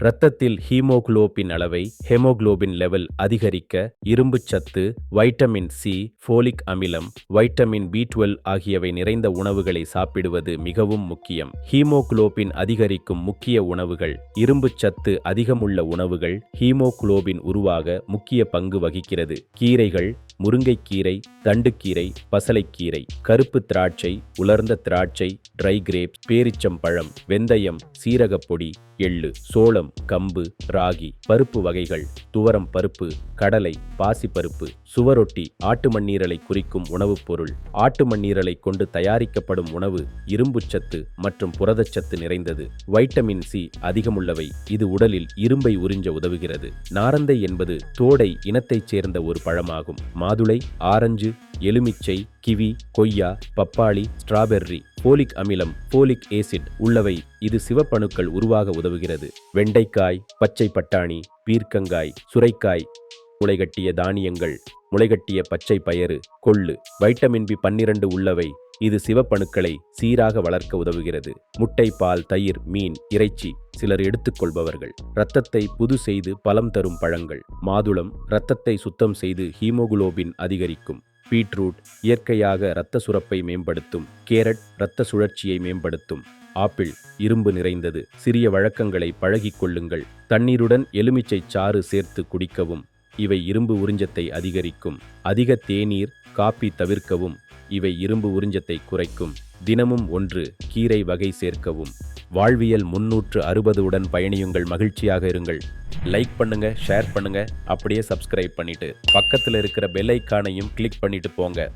இரத்தத்தில் ஹீமோகுளோபின் அளவை ஹெமோகுளோபின் லெவல் அதிகரிக்க இரும்புச் சத்து வைட்டமின் சி ஃபோலிக் அமிலம் வைட்டமின் பி டுவெல் ஆகியவை நிறைந்த உணவுகளை சாப்பிடுவது மிகவும் முக்கியம். ஹீமோகுளோபின் அதிகரிக்கும் முக்கிய உணவுகள் இரும்பு சத்து அதிகமுள்ள உணவுகள் ஹீமோகுளோபின் உருவாக முக்கிய பங்கு வகிக்கிறது. கீரைகள் முருங்கைக்கீரை தண்டுக்கீரை பசலைக்கீரை கருப்பு திராட்சை உலர்ந்த திராட்சை ட்ரை கிரேப்ஸ் பேரிச்சம்பழம் வெந்தயம் சீரகப்பொடி எள்ளு சோளம் கம்பு ராகி பருப்பு வகைகள். துவரம் பருப்பு கடலை பாசிப்பருப்பு சுவரொட்டி ஆட்டு மண்ணீரலை குறிக்கும் உணவுப் பொருள். ஆட்டு மண்ணீரலை கொண்டு தயாரிக்கப்படும் உணவு இரும்புச்சத்து மற்றும் புரதச்சத்து நிறைந்தது. வைட்டமின் சி அதிகமுள்ளவை. இது உடலில் இரும்பை உறிஞ்ச உதவுகிறது. நாரந்தை என்பது தோடை இனத்தைச் சேர்ந்த ஒரு பழமாகும். மாதுளை ஆரஞ்சு எலுமிச்சை கிவி கொய்யா பப்பாளி ஸ்ட்ராபெர்ரி போலிக் அமிலம் போலிக் ஏசிட் உள்ளவை இது சிவப்பணுக்கள் உருவாக உதவுகிறது. வெண்டைக்காய் பச்சை பட்டாணி பீர்க்கங்காய் சுரைக்காய் முளைகட்டிய தானியங்கள் முளைகட்டிய பச்சை பயறு கொள்ளு வைட்டமின் பி பன்னிரண்டு உள்ளவை இது சிவப்பணுக்களை சீராக வளர்க்க உதவுகிறது. முட்டை பால் தயிர் மீன் இறைச்சி சிலர் எடுத்துக்கொள்பவர்கள். இரத்தத்தை புது செய்து பலம் தரும் பழங்கள். மாதுளம் இரத்தத்தை சுத்தம் செய்து ஹீமோகுளோபின் அதிகரிக்கும். பீட்ரூட் இயற்கையாக இரத்த சுரப்பை மேம்படுத்தும் கேரட் இரத்த சுழற்சியை மேம்படுத்தும். ஆப்பிள் இரும்பு நிறைந்தது. சிறிய வழக்கங்களை பழகிக் கொள்ளுங்கள். தண்ணீருடன் எலுமிச்சை சாறு சேர்த்து குடிக்கவும். இவை இரும்பு உறிஞ்சத்தை அதிகரிக்கும். அதிக தேநீர் காப்பி தவிர்க்கவும். இவை இரும்பு உறிஞ்சத்தை குறைக்கும். தினமும் ஒன்று கீரை வகை சேர்க்கவும். வாழ்வியல் முன்னூற்று அறுபது உடன் பயணியுங்கள் மகிழ்ச்சியாக இருங்கள். லைக் பண்ணுங்க ஷேர் பண்ணுங்க அப்படியே சப்ஸ்கிரைப் பண்ணிட்டு பக்கத்தில் இருக்கிற பெல் ஐக்கானையும் கிளிக் பண்ணிட்டு போங்க.